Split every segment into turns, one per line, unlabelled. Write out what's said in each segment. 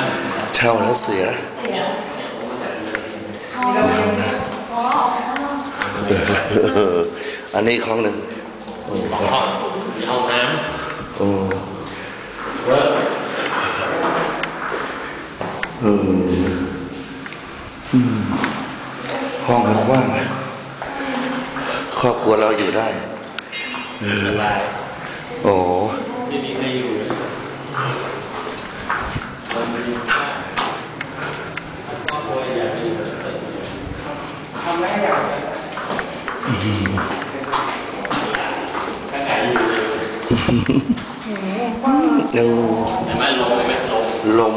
าน
เช่าแล้วเสียเอออันนี้อีกห้องหนึ่ง
สองห้องมีห้องน้
โอ้ำ
เวิร์ก
เอออืมห้องมันกว้างอะครอบครัวเราอยู่ได้
สบาย
โอ้
ไม่มีใครอยู่เลยคนมันอยู่บ้านครอบครัวอยากไปอยู่เลยเปิดถ้าไก่อยู่เลย
เดี๋ยว
แต่ไม่ลงเลยไหมลง
ลม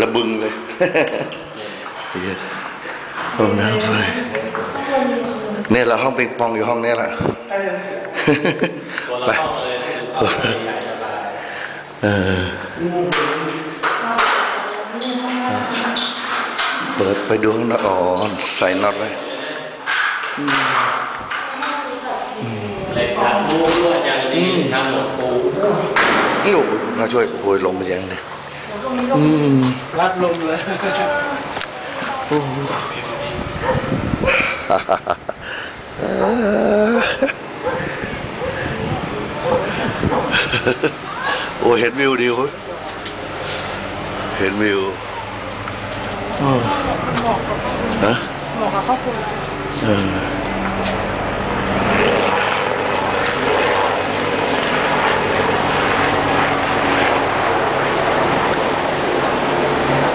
ระบึงเลยเหี้ยห้องน้ำไฟเนี่ยเราห้องปิงปองอยู่ห้องเนี้แหละ
ตัวเรา
ไป
เข้าเลยคือเข้าไปใหญ่สบาย
เออเปิดไปดูข้างนอกอ๋อใส่น็อตไว้
เหล็กดัดมูด้วยอย่างดีทำหมดปู
โอ้โหมาช่วยโอ้ยลมมันยังเลยอืม
รับลมเลย
โอ้ยเห็นวิวดีเว้ยเห็นวิวอ๋อฮะ
เหมาะกับครอบครัว
เออ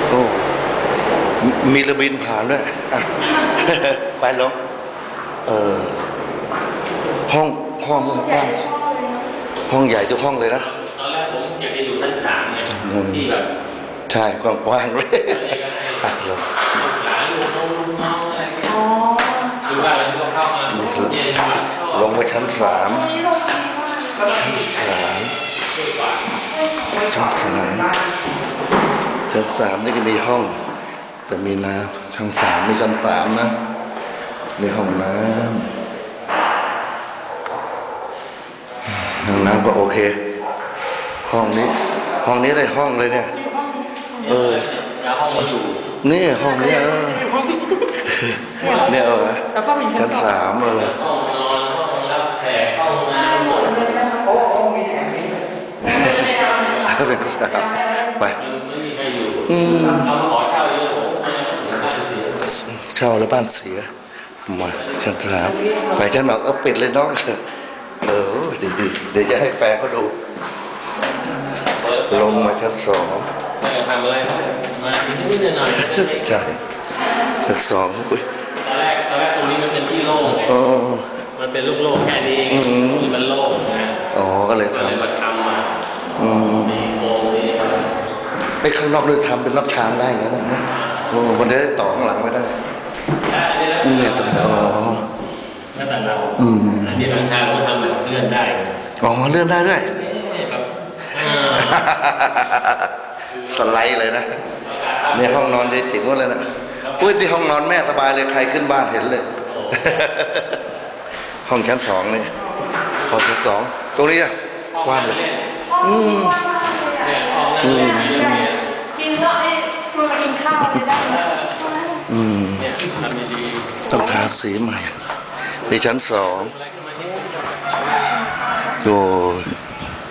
โอ้ มมีระบินผ่านด้วยอะไปลงเออห้องห้องกว้างห้องใหญ่ทุกห้องเลยนะ
ตอนแรกผมอยากจะอยู่ชั้นสามไง
อืม
ที่แบบ
ใช่กว้างๆเลย
อะไรก็ให้
อะลง
ลูกหลานลูกน้องลูกน้องอะไรเงี้ย
อ๋อ
คือว่าเราก็เข้ามาเย็นชอบ
ลงไปชั้นสาม
ตรงนี้ลงดีมาก
สาม
ดีกว่า
ชั้นสามชั้นสามนี่ก็มีห้อง แต่มีน้ำชั้นสามมีชั้นสามนะมีห้องน้ำห้องน้ำก็โอเค ห้องนี้ ห้องนี้ได้ห้องเลยเนี่ย เออ
แล้วห้องมาอยู่
นี่ห้องนี้เออเนี่ยเออ
แล้วก็มีชั้
ชั้
น
น
สอง
สามเออ
ห้องนอนห้องรับแขกห้องน้ำหมด
โอ้โอ้มีแถมนี้
เป็นสามไป
มันไม่มีใครอยู่
อืม
เราขอเช่าเยอะผมให้บ้านเสีย
เช่าแล้วบ้านเสียมาชั้นสามไปชั้นหนอกเออปิดเลยน้องเออดีดีๆเดี๋ยวจะให้แฟนเขาดู
เปิด
ลงมาชั้นสอง
ไม่ได้ทำอะไรมานิดๆหน่อยๆแค่นี้
ใช่ชั้นสองอุ้ย
ตอนแรกตอนแรกตรงนี้มันเป็นที่โล่งไง
เออ
มันเป็นลูกๆแค่นี้เอง
อืม
นี่มันโล่งนะ
อ๋อก็เลย
ก็
ท
เลยมาทำมาำ
อืม
มีโครงมีอะไร
ไอ้ข้างนอกเลยทำเป็นรับช้างได้อย่างนั้นนะโอ้มันได้ต่อข้างหลังไม่ได้
ได้
อ๋อ
แล้วแต่เรา
อืม
อันนี้ทางทางก็ทำแบบเลื่อนได้
อ๋อเลื่อนได้ด้วย
แบบอ่า
สไลด์เลยนะเนี่ยห้องนอนเด็กจิ๋วเลยนะอุ้ยที่ห้องนอนแม่สบายเลยใครขึ้นบ้านเห็นเลย ห้องชั้นสองนี่ห้องชั้นสองตรงนี้อะกว้างเลยอืม
เนี่ยห้องนั่งเล่นมีระเบียง
กินข้าวไอ้ชวนมากินข้าวอะไรได้ไหม
อืม
เนี่ยทำดี
ต้องทาสีใหม่นี่ชั้นสอง
ๆอะไรขึ้นมาที่
โอ้ย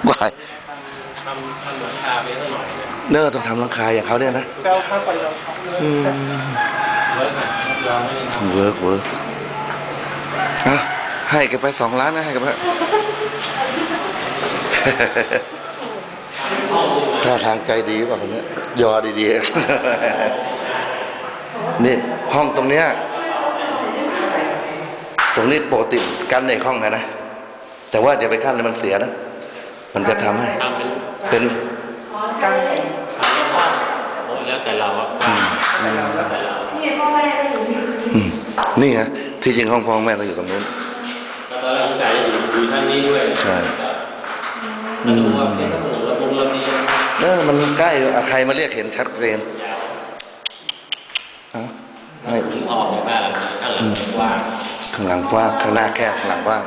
ว้าย
ทำทำหลังคาไปสักหน่อยเน
อต้องทำหลังคาอย่างเขาเนี่ยนะ
เวิ
ร์ก
เวิร์กฮะให้กันไปสองล้านนะให้กันไปถ้าทางใจดีป่ะคนเนี้ยยอดีๆนี่ห้องตรงเนี้ย ตรงนี้ปกติกันในห้องไงนะ แต่ว่าอย่าไปกั้นเลยมันเสียนะ มันจะทำให้
เป็น
เป็น
ทำเป็นห้องโอ้แล้วแต่เราอะ
นี่พ่อแม่ก็อยู่ที่
นี่ไงที่จริงห้องพ่อแม่ต้องอยู่ตรงนู้น
ตอนแรกผมกะจะอยู่อยู่ท่านนี้ด้วย
ใช่
แล้วดูว่าเป็นถนนระบงระเบียง
เออมันใกล้อะใครมาเรียกเห็นชัดเจน
ยาว
เอ้าให้
ถึงออกในบ้านหลังนี้ข้างหลังว้าง
ข้างหลังกว้างข้างหน้าแคบข้างหลังกว้าง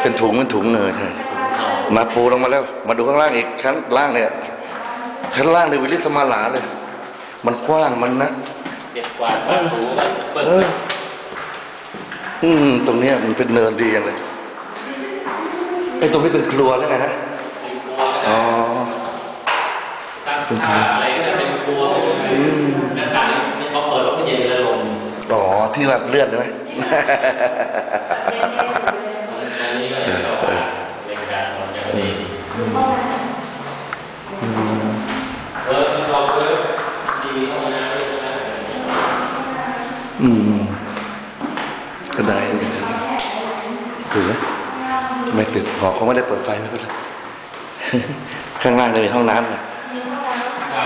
เป็นถุงเป็นถุงเงยเธอมาปูลงมาแล้ว มาดูข้างล่างอีกชั้นล่างเนี่ยชั้นล่างในวิลิสมาลาเลย มันกว้างมันนะ
เก็บกวาดฝาถูกันเปิด
เอออืมตรงเนี้ยมันเป็นเนินดีอย่างเลยไอ้ตรงนี้เป็นครัวแล้วไงนะ
เป็นครัวก็
อ๋
ได้
อ
ซักผ้าอะไรก็ได้เป็นครัวไปเลยหน้าต่างนี่เขาเปิดแล้วก็เย็นเลยลม
อ๋อที่ว่าเลื่อนใช่ไหม
นี้ก็เข้ามาในการนอนอย่างดีเออเราเออดีห้องน้ำด้วยนะ
อืมก็ได้ถือไหมไม่ติดหอเขาไม่ได้เปิดไฟไม่เป็นไรข้างล่างจะมีห้องน้ำนะ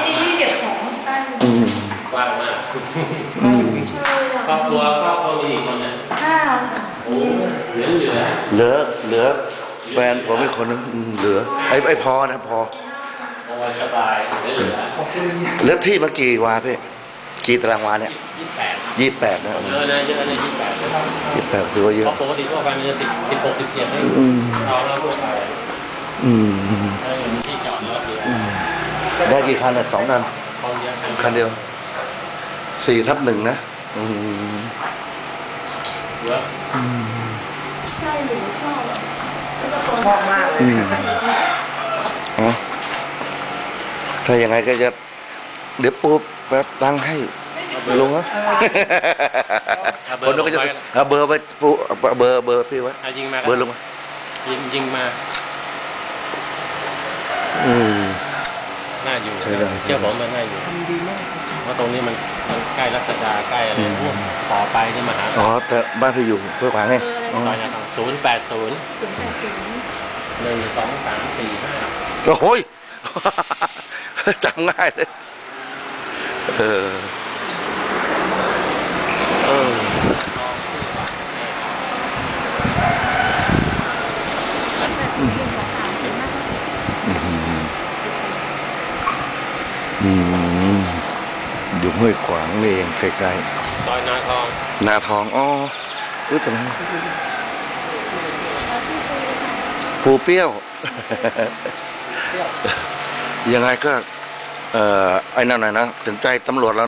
นี่ที่เก็บของใต้
อืม
กว้างมาก
อืม
ครอบครัวครอบครัวมีกี่คนนะ
ห้าค่ะ
โอ้เหลือเหลือ
เหลือเหลือ แฟนผมอีกคนนึงอืมเหลือไอ้ไอ้พอนะพอ
โอ้ยสบายเหลือเหลือ
ขอบคุณ
เหลือที่มากี่วาพี่กี่ตารางวาเนี่ย
ยี่สิบแปด
ยี่สิบแปดนะ
เยอะนะเยอะนะยี่สิบแปดเลย
ยี่สิบแปดถือว่าเย
เพ
อะ
ราะปกติทั่วไปมันจะติดติดหกติดเจ็ดให้
อืม
เอาแล้วทั่วไป
อืมอืม
ถ้าอย่างที่จอดรถเหลือ
ได้กี่คันอะสองคัน
ห้องเยอะ
คันเดียวสี่ทับหนึ่งนะอืม
เหลือ
ใช่หรือชอบแล้วก็ตัว
ชอบมากเลย
อืมอ๋อถ้าอย่างไงก็จะเดี๋ยวปูแป๊บตังค์ให้ลุงนะคนนู้นก็จะเอาเบอร์ไปปูเอาเบอร์เบอร์พี่ไว้
อะยิงมา
เบอร์ลุงมา
ยิงยิงมา
อืม
น่าอยู่
ใช่ได้
เชื่อผมมันน่าอยู่
ทำดีมาก
เพราะตรงนี้มันมันใกล้รัชดาใกล้อะไรพวกต่อไปที่มหา
อ๋อแต่บ้านพี่อยู่เพื่อขวางไงอ๋อ
ซอยนะครับศูนย์แปดศูนย์
ถึงแปดสิบ
หนึ่งสองสามสี่ห้า
โอ้ยจำง่ายเลยเออ เออ อืม อยู่ห้วยขวางนี่เองใกล้
ซอยนาทอง
ๆนาทองอ๋ออุ้ยตรงนั้นปูเปรี้ยว ยังไงก็ เอ่อไอ้นั่นน่ะนะถึงใจตำรวจแล้ว